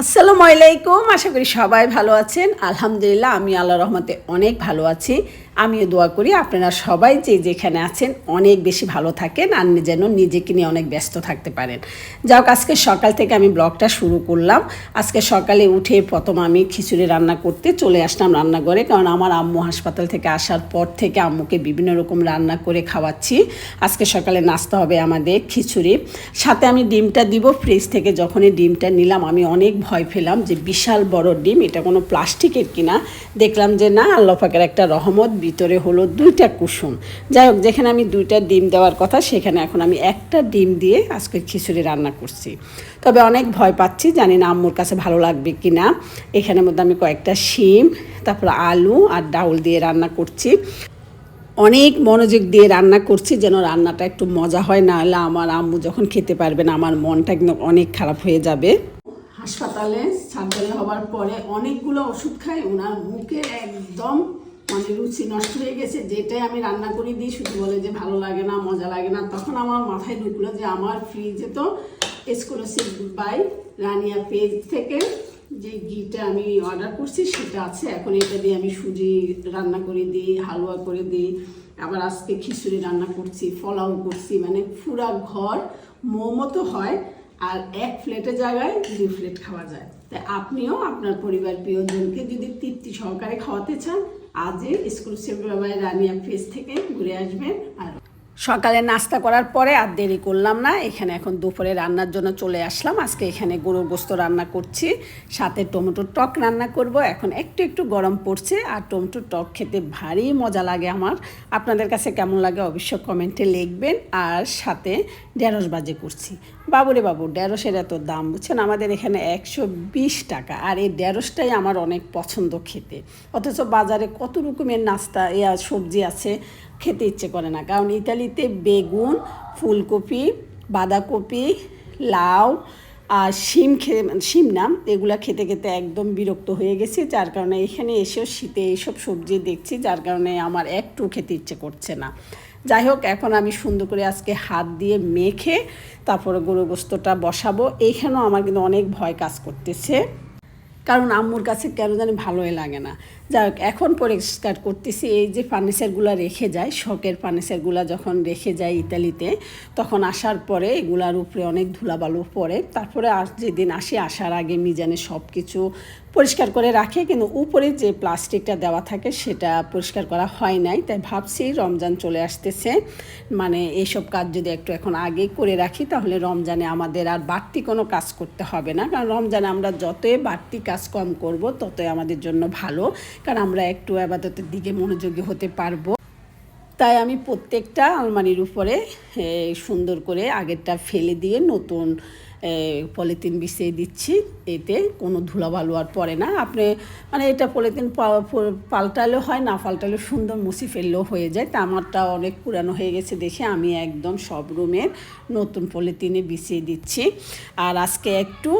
আসসালামু আলাইকুম আশা করি সবাই ভালো আছেন। আলহামদুলিল্লাহ আমি আল্লাহ রহমতে অনেক ভালো আছি। আমিও দোয়া করি আপনারা সবাই যে যেখানে আছেন অনেক বেশি ভালো থাকেন আর যেন নিজেকে নিয়ে অনেক ব্যস্ত থাকতে পারেন। যাক আজকে সকাল থেকে আমি ব্লগটা শুরু করলাম। আজকে সকালে উঠে প্রথম আমি খিচুড়ি রান্না করতে চলে আসলাম রান্নাঘরে কারণ আমার আম্মু হাসপাতাল থেকে আসার পর থেকে আম্মুকে বিভিন্ন রকম রান্না করে খাওয়াচ্ছি। আজকে সকালে নাস্তা হবে আমাদের খিচুড়ি। সাথে আমি ডিমটা দিব ফ্রিজ থেকে যখনই ডিমটা নিলাম আমি অনেক ভয় পেলাম যে বিশাল বড় ডিম, এটা কোনো প্লাস্টিকের কিনা। দেখলাম যে না, আল্লাহ পাকের একটা রহমত ভিতরে হলো দুইটা কুসুম। যাই হোক, যেখানে আমি দুইটা ডিম দেওয়ার কথা, সেখানে এখন আমি একটা ডিম দিয়ে আজকে খিচুড়ি রান্না করছি। তবে অনেক ভয় পাচ্ছি, জানি না আম্মুর কাছে ভালো লাগবে কি না এখানের মধ্যে আমি কয়েকটা শিম, তারপর আলু আর ডাউল দিয়ে রান্না করছি। অনেক মনোযোগ দিয়ে রান্না করছি, যেন রান্নাটা একটু মজা হয়, না হলে আমার আম্মু যখন খেতে পারবে না, আমার মনটা একদম অনেক খারাপ হয়ে যাবে। হাসপাতালে সার্জারি হওয়ার পরে অনেকগুলো ওষুধ খাই, ওনার মুখে একদম মানে রুচি নষ্ট হয়ে গেছে, যেটাই আমি রান্না করে দিই, শুধু বলে যে ভালো লাগে না, মজা লাগে না, তখন আমার মাথায় ঢুকলো যে আমার ফ্রিজে তো এক্সক্লুসিভ বাই রানিয়া পেজ থেকে যে ঘিটা আমি অর্ডার করছি, সেটা আছে। এখন এটা দিয়ে আমি সুজি রান্না করে দিই, হালুয়া করে দিই। আবার আজকে খিচুড়ি রান্না করছি ফলাও করছি। মানে পুরা ঘর মোমো তো হয়, আর এক প্লেটের জায়গায় দুই প্লেট খাওয়া যায়। তাই আপনিও আপনার পরিবার প্রিয়জনকে যদি তৃপ্তি সহকারে খাওয়াতে চান আজই স্কুল সেবাবাই রানিয়া ফেস থেকে ঘুরে আসবেন আর সকালে নাস্তা করার পরে আর দেরি করলাম না। এখানে এখন দুপুরে রান্নার জন্য চলে আসলাম। আজকে এখানে গরুর গোস্ত রান্না করছি। সাথে টমেটোর টক রান্না করব। এখন একটু একটু গরম পড়ছে আর টমেটোর টক খেতে ভারী মজা লাগে আমার। আপনাদের কাছে কেমন লাগে অবশ্য কমেন্টে লিখবেন। আর সাথে ঢেঁড়স বাজে করছি। বাবুরে বাবু, ঢেঁড়সের এত দাম বুঝছেন? আমাদের এখানে একশো বিশ টাকা। আর এই ঢেঁড়সটাই আমার অনেক পছন্দ খেতে। অথচ বাজারে কত রকমের নাস্তা, ইয়া, সবজি আছে। খেতে ইচ্ছে করে না। কারণ ইতালিতে বেগুন, ফুলকপি, বাঁধাকপি, লাউ আর শিম খেয়ে শিম না, এগুলা খেতে খেতে একদম বিরক্ত হয়ে গেছি। যার কারণে এখানে এসেও শীতে এইসব সবজি দেখছি, যার কারণে আমার একটু খেতে ইচ্ছে করছে না। যাই হোক, এখন আমি সুন্দর করে আজকে হাত দিয়ে মেখে তারপরে গরু গোস্তটা বসাবো। এইখানেও আমার কিন্তু অনেক ভয় কাজ করতেছে। কারণ আম্মুর কাছে কেন জানি ভালোই লাগে না। যাই হোক, এখন পরিষ্কার করতেছি, এই যে ফার্নিচারগুলো রেখে যায়, শখের ফার্নিচারগুলো যখন রেখে যায় ইতালিতে, তখন আসার পরে এগুলার উপরে অনেক ধুলাবালু পড়ে। তারপরে যেদিন আসি, আসার আগে মিজানে সব কিছু পরিষ্কার করে রাখে, কিন্তু উপরে যে প্লাস্টিকটা দেওয়া থাকে সেটা পরিষ্কার করা হয় নাই। তাই ভাবছি রমজান চলে আসতেছে। মানে এইসব কাজ যদি একটু এখন আগে করে রাখি, তাহলে রমজানে আমাদের আর বাড়তি কোনো কাজ করতে হবে না। কারণ রমজানে আমরা যতই বাড়তি কাজ কম করব, ততই আমাদের জন্য ভালো। কারণ আমরা একটু আবাদতের দিকে মনোযোগী হতে পারব। তাই আমি প্রত্যেকটা আলমারির উপরে সুন্দর করে আগেরটা ফেলে দিয়ে নতুন পলিথিন বিছিয়ে দিচ্ছি, এতে কোনো ধুলাবালু আর পড়ে না। আপনি মানে এটা পলিথিন পাল্টালেও হয়, না পাল্টালেও সুন্দর মুছি ফেললেও হয়ে যায়। তা আমারটা অনেক পুরানো হয়ে গেছে দেখে আমি একদম সব রুমের নতুন পলিথিনে বিছিয়ে দিচ্ছি। আর আজকে একটু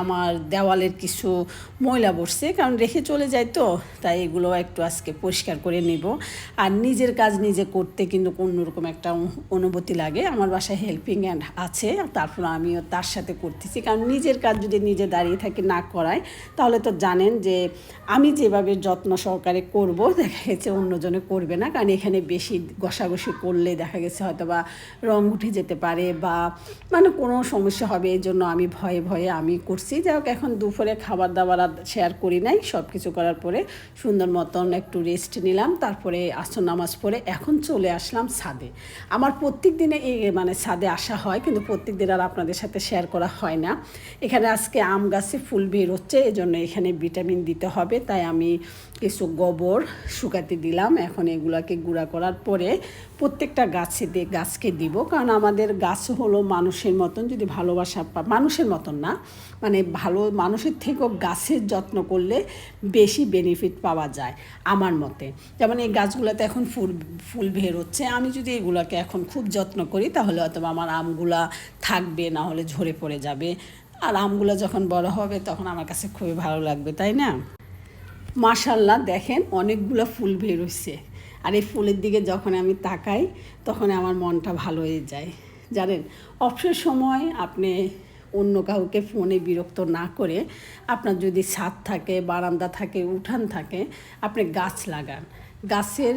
আমার দেওয়ালের কিছু ময়লা বসছে কারণ রেখে চলে যায় তো, তাই এগুলো একটু আজকে পরিষ্কার করে নেব। আর নিজের কাজ নিজে করতে কিন্তু অন্যরকম একটা অনুভূতি লাগে। আমার বাসায় হেল্পিং অ্যান্ড আছে, তারপর আমিও তার সাথে করতেছি। কারণ নিজের কাজ যদি নিজে দাঁড়িয়ে থাকি, না করায়, তাহলে তো জানেন যে আমি যেভাবে যত্ন সহকারে করব, দেখা গেছে অন্যজনে করবে না। কারণ এখানে বেশি ঘষাঘষি করলে দেখা গেছে হয়তো বা রং উঠে যেতে পারে বা মানে কোনো সমস্যা হবে এই জন্য আমি ভয়ে ভয়ে আমি করছি। যাই হোক, এখন দুপুরে খাবার দাবার শেয়ার করি নাই। সব কিছু করার পরে সুন্দর মতন একটু রেস্ট নিলাম। তারপরে আসর নামাজ পড়ে এখন চলে আসলাম ছাদে। আমার প্রত্যেক দিনে এই মানে ছাদে আসা হয়, কিন্তু প্রত্যেক দিন আর আপনাদের সাথে শেয়ার করা হয় না। এখানে আজকে আম গাছে ফুল বের হচ্ছে এই জন্য এখানে ভিটামিন দিতে হবে। তাই আমি কিছু গোবর শুকাতে দিলাম। এখন এগুলাকে গুঁড়া করার পরে প্রত্যেকটা গাছে দিয়ে গাছকে দিব। কারণ আমাদের গাছ হলো মানুষের মতন, যদি ভালোবাসা মানুষের মতন না। মানে ভালো, মানুষের থেকেও গাছের যত্ন করলে বেশি বেনিফিট পাওয়া যায়, আমার মতে। যেমন এই গাছগুলোতে এখন ফুল ফুল বের হচ্ছে আমি যদি এগুলোকে এখন খুব যত্ন করি, তাহলে হয়তো বা আমার আমগুলা থাকবে, না হলে ঝরে পড়ে যাবে। আর আমগুলো যখন বড় হবে তখন আমার কাছে খুবই ভালো লাগবে, তাই না? মাশাল্লাহ, দেখেন অনেকগুলো ফুল বের আর এই ফুলের দিকে যখন আমি তাকাই, তখন আমার মনটা ভালো হয়ে যায়। জানেন, অবসর সময় আপনি অন্য কাউকে ফোনে বিরক্ত না করে আপনার যদি ছাদ থাকে, বারান্দা থাকে, উঠান থাকে, আপনি গাছ লাগান। গাছের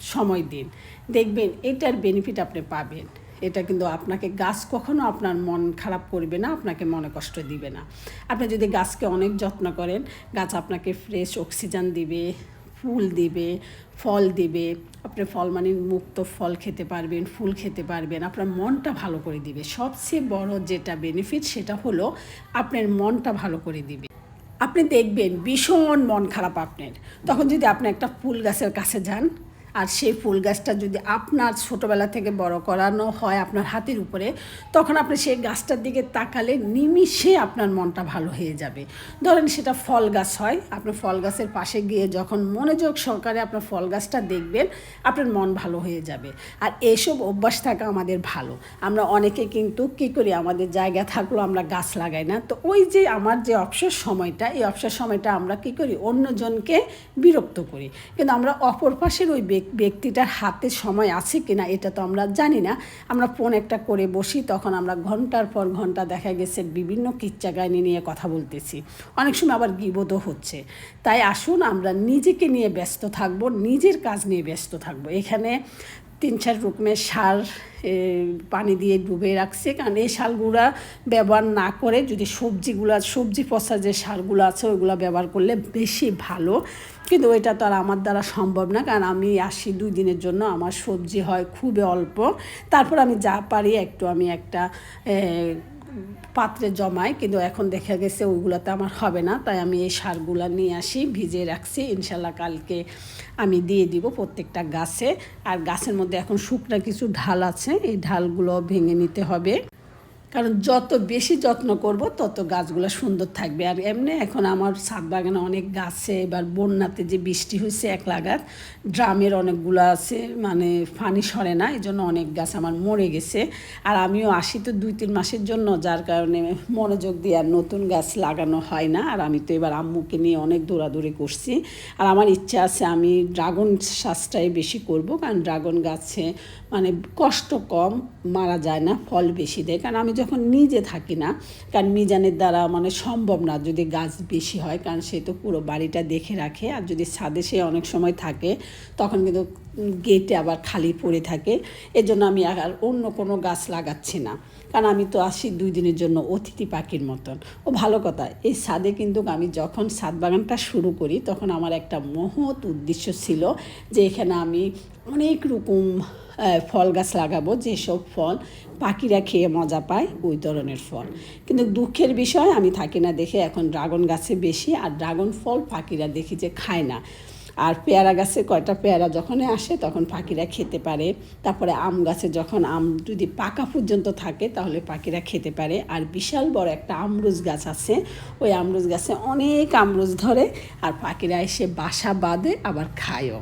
সময় দিন। দেখবেন এটার বেনিফিট আপনি পাবেন। এটা কিন্তু আপনাকে গাছ কখনো আপনার মন খারাপ করবে না, আপনাকে মনে কষ্ট দিবে না। আপনি যদি গাছকে অনেক যত্ন করেন, গাছ আপনাকে ফ্রেশ অক্সিজেন দিবে, ফুল দিবে, ফল দিবে। আপনি ফল মানে মুক্ত ফল খেতে পারবেন, ফুল খেতে পারবেন, আপনার মনটা ভালো করে দিবে। সবচেয়ে বড় যেটা বেনিফিট সেটা হলো আপনার মনটা ভালো করে দিবে। আপনি দেখবেন ভীষণ মন খারাপ আপনার। তখন যদি আপনি একটা ফুল গাছের কাছে যান আর সেই ফুল গাছটা যদি আপনার ছোটোবেলা থেকে বড় করানো হয় আপনার হাতের উপরে, তখন আপনি সেই গাছটার দিকে তাকালে নিমিষে আপনার মনটা ভালো হয়ে যাবে। ধরেন সেটা ফল গাছ হয়, আপনি ফল গাছের পাশে গিয়ে যখন মনোযোগ সহকারে আপনার ফল গাছটা দেখবেন, আপনার মন ভালো হয়ে যাবে। আর এইসব অভ্যাস থাকা আমাদের ভালো। আমরা অনেকে কিন্তু কী করি, আমাদের জায়গা থাকলেও আমরা গাছ লাগাই না। তো ওই যে আমার যে অবসর সময়টা, এই অবসর সময়টা আমরা কী করি, অন্যজনকে বিরক্ত করি। কিন্তু আমরা অপর পাশের ওই ব্যক্তি ব্যক্তিটার হাতে সময় আছে কি না এটা তো আমরা জানি না। আমরা ফোন একটা করে বসি, তখন আমরা ঘণ্টার পর ঘণ্টা দেখা গেছে বিভিন্ন কিচ্চা গাইনি নিয়ে কথা বলতেছি। অনেক সময় আবার গিবোধও হচ্ছে। তাই আসুন আমরা নিজেকে নিয়ে ব্যস্ত থাকব, নিজের কাজ নিয়ে ব্যস্ত থাকব। এখানে তিন চার রকমের সার পানি দিয়ে ডুবে রাখছে। কারণ এই সারগুলা ব্যবহার না করে যদি সবজিগুলা, সবজি পচা যে সারগুলো আছে, ওইগুলো ব্যবহার করলে বেশি ভালো। কিন্তু ওইটা তো আর আমার দ্বারা সম্ভব না। কারণ আমি আসি দুই দিনের জন্য, আমার সবজি হয় খুবই অল্প। তারপর আমি যা পারি একটু আমি একটা পাত্রে জমাই কিন্তু এখন দেখা গেছে ওইগুলোতে আমার হবে না। তাই আমি এই সারগুলো নিয়ে আসি ভিজে রাখছি। ইনশাল্লাহ কালকে আমি দিয়ে দিব প্রত্যেকটা গাছে। আর গাছের মধ্যে এখন শুকনা কিছু ঢাল আছে, এই ঢালগুলো ভেঙে নিতে হবে। কারণ যত বেশি যত্ন করব, তত গাছগুলো সুন্দর থাকবে। আর এমনি এখন আমার ছাদ বাগানে অনেক গাছে এবার বন্যাতে যে বৃষ্টি হয়েছে এক লাগাত ড্রামের অনেকগুলো আছে মানে পানি সরে না এই জন্য অনেক গাছ আমার মরে গেছে। আর আমিও আসি তো দুই তিন মাসের জন্য, যার কারণে মনোযোগ দিয়ে আর নতুন গাছ লাগানো হয় না। আর আমি তো এবার আম্মুকে নিয়ে অনেক দৌড়াদৌড়ি করছি। আর আমার ইচ্ছা আছে আমি ড্রাগন শ্বাসটাই বেশি করব, কারণ ড্রাগন গাছে মানে কষ্ট কম, মারা যায় না, ফল বেশি দেয়। কারণ আমি যখন নিজে থাকি না, কারণ মিজানের দ্বারা মানে সম্ভব না যদি গাছ বেশি হয়, কারণ সে তো পুরো বাড়িটা দেখে রাখে আর যদি ছাদে সে অনেক সময় থাকে, তখন কিন্তু গেটে আবার খালি পড়ে থাকে। এজন্য আমি আর অন্য কোনো গাছ লাগাচ্ছি না। কারণ আমি তো আসি দুই দিনের জন্য অতিথি পাখির মতন। ও ভালো কথা, এই ছাদে কিন্তু আমি যখন ছাদ বাগানটা শুরু করি, তখন আমার একটা মহৎ উদ্দেশ্য ছিল যে এখানে আমি অনেক রকম ফল গাছ লাগাবো, যেসব ফল পাখিরা খেয়ে মজা পায়, ওই ধরনের ফল। কিন্তু দুঃখের বিষয়, আমি থাকি না দেখে এখন ড্রাগন গাছে বেশি, আর ড্রাগন ফল পাখিরা দেখি যে খায় না। আর পেয়ারা গাছে কয়টা পেয়ারা যখনই আসে, তখন পাখিরা খেতে পারে। তারপরে আম গাছে যখন আম যদি পাকা পর্যন্ত থাকে, তাহলে পাখিরা খেতে পারে। আর বিশাল বড় একটা আমরুজ গাছ আছে, ওই আমরুজ গাছে অনেক আমরুজ ধরে, আর পাখিরা এসে বাসা বাঁধে, আবার খায়ও।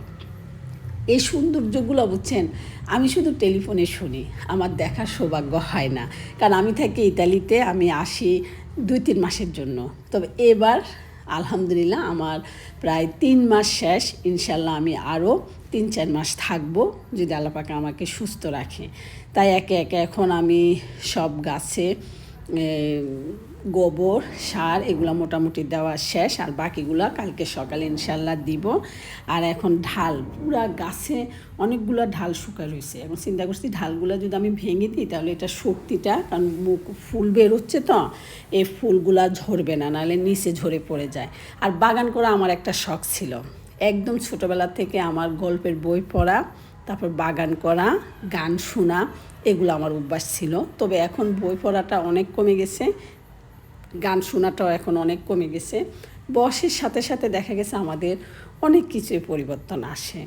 এই সৌন্দর্যগুলো বুঝছেন? আমি শুধু টেলিফোনে শুনি, আমার দেখার সৌভাগ্য হয় না। কারণ আমি থাকি ইতালিতে, আমি আসি দুই তিন মাসের জন্য। তবে এবার, আলহামদুলিল্লাহ, আমার প্রায় তিন মাস শেষ। ইনশাল্লাহ আমি আরও তিন চার মাস থাকব, যদি আল্লাপাকে আমাকে সুস্থ রাখে। তাই একে একে এখন আমি সব গাছে গোবর, সার, এগুলো মোটামুটি দেওয়া শেষ, আর বাকিগুলো কালকে সকালে ইনশাল্লাহ দিব। আর এখন ঢাল, পুরা গাছে অনেকগুলো ঢাল শুকা রয়েছে এখন চিন্তা করছি ঢালগুলো যদি আমি ভেঙে দিই, তাহলে এটা শক্তিটা, কারণ মুখ ফুল বেরোচ্ছে তো এই ফুলগুলা ঝরবে না, নাহলে নিচে ঝরে পড়ে যায়। আর বাগান করা আমার একটা শখ ছিল। একদম ছোটোবেলা থেকে আমার গল্পের বই পড়া, তারপর বাগান করা, গান শোনা এগুলো আমার অভ্যাস ছিল। তবে এখন বই পড়াটা অনেক কমে গেছে, গান শোনাটাও এখন অনেক কমে গেছে। বয়সের সাথে সাথে দেখা গেছে আমাদের অনেক কিছুই পরিবর্তন আসে।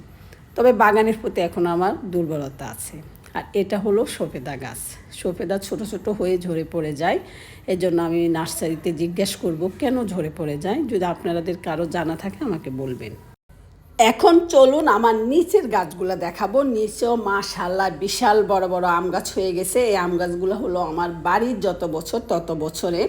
তবে বাগানের প্রতি এখন আমার দুর্বলতা আছে। আর এটা হলো সফেদা গাছ। সফেদা ছোট ছোট হয়ে ঝরে পড়ে যায়। এর জন্য আমি নার্সারিতে জিজ্ঞেস করব, কেন ঝরে পড়ে যায়? যদি আপনাদের কারও জানা থাকে আমাকে বলবেন। এখন চলুন আমার নিচের গাছগুলো দেখাবো। নিচেও মাশাল্লাহ বিশাল বড় বড় আম গাছ হয়ে গেছে। এই আম গাছগুলো হলো আমার বাড়ির যত বছর তত বছরে।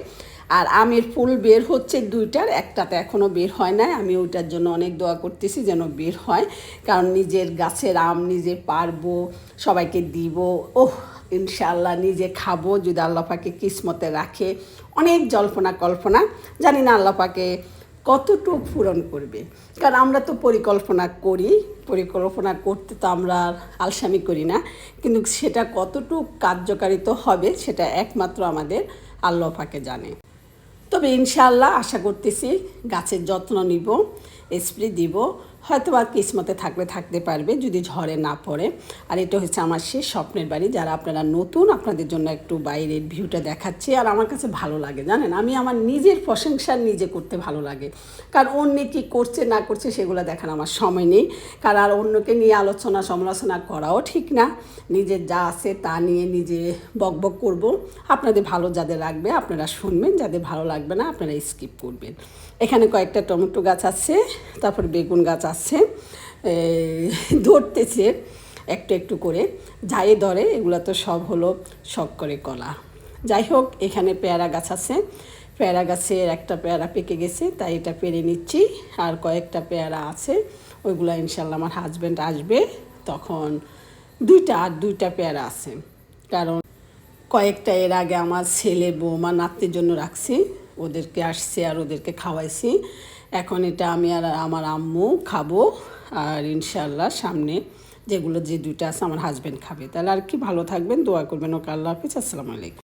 আর আমের ফুল বের হচ্ছে দুইটার, একটাতে এখনও বের হয় না আমি ওইটার জন্য অনেক দোয়া করতেছি যেন বের হয়। কারণ নিজের গাছের আম নিজে পারব, সবাইকে দিব। ওহ, ইনশাআল্লাহ নিজে খাব যদি আল্লাহ পাকে কিসমতে রাখে। অনেক জল্পনা কল্পনা। জানি না আল্লাহ পাকে কতটুক পূরণ করবে? কারণ আমরা তো পরিকল্পনা করি, পরিকল্পনা করতে তো আমরা আলসামি করি না। কিন্তু সেটা কতটুক কার্যকারিত হবে, সেটা একমাত্র আমাদের আল্লাহ পাকে জানে। তবে ইনশাআল্লাহ আশা করতেছি গাছের যত্ন নিব, স্প্রে দিব হয়তো বা কিসমতে থাকলে থাকতে পারবে যদি ঝড়ে না পড়ে। আর এটা হচ্ছে আমার সেই স্বপ্নের বাড়ি। যারা আপনারা নতুন, আপনাদের জন্য একটু বাইরের ভিউটা দেখাচ্ছি। আর আমার কাছে ভালো লাগে, জানেন? আমি আমার নিজের প্রশংসা নিজে করতে ভালো লাগে। কারণ অন্য কী করছে, না করছে সেগুলো দেখার আমার সময় নেই। কারণ আর অন্যকে নিয়ে আলোচনা সমালোচনা করাও ঠিক না। নিজের যা আছে তা নিয়ে নিজে বকবক করব। আপনাদের ভালো যাদের লাগবে আপনারা শুনবেন, যাদের ভালো লাগবে না আপনারা স্কিপ করবেন। এখানে কয়েকটা টমেটো গাছ আছে, তারপর বেগুন গাছ আছে ধরতেছে একটু একটু করে, যাই ধরে, এগুলো তো সব হলো শখ করে কলা। যাই হোক, এখানে পেয়ারা গাছ আছে, পেয়ারা গাছের একটা পেয়ারা পেকে গেছে, তাই এটা পেরে নিচ্ছি, আর কয়েকটা পেয়ারা আছে, ওইগুলো ইনশাল্লাহ আমার হাজব্যান্ড আসবে, তখন দুইটা, আর দুইটা পেয়ারা আছে। কারণ কয়েকটা এর আগে আমার ছেলে বৌমা নাতির জন্য রাখছি, ওদেরকে আসছে আর ওদেরকে খাওয়াইছি। এখন এটা আমি আর আমার আম্মু খাব, আর ইনশাল্লাহ সামনে যেগুলো যে দুইটা আছে আমার হাজব্যান্ড খাবে। তাহলে আর কি ভালো থাকবেন, দোয়া করবেন। ওকে, আল্লাহ হাফিজ। আসসালামু আলাইকুম।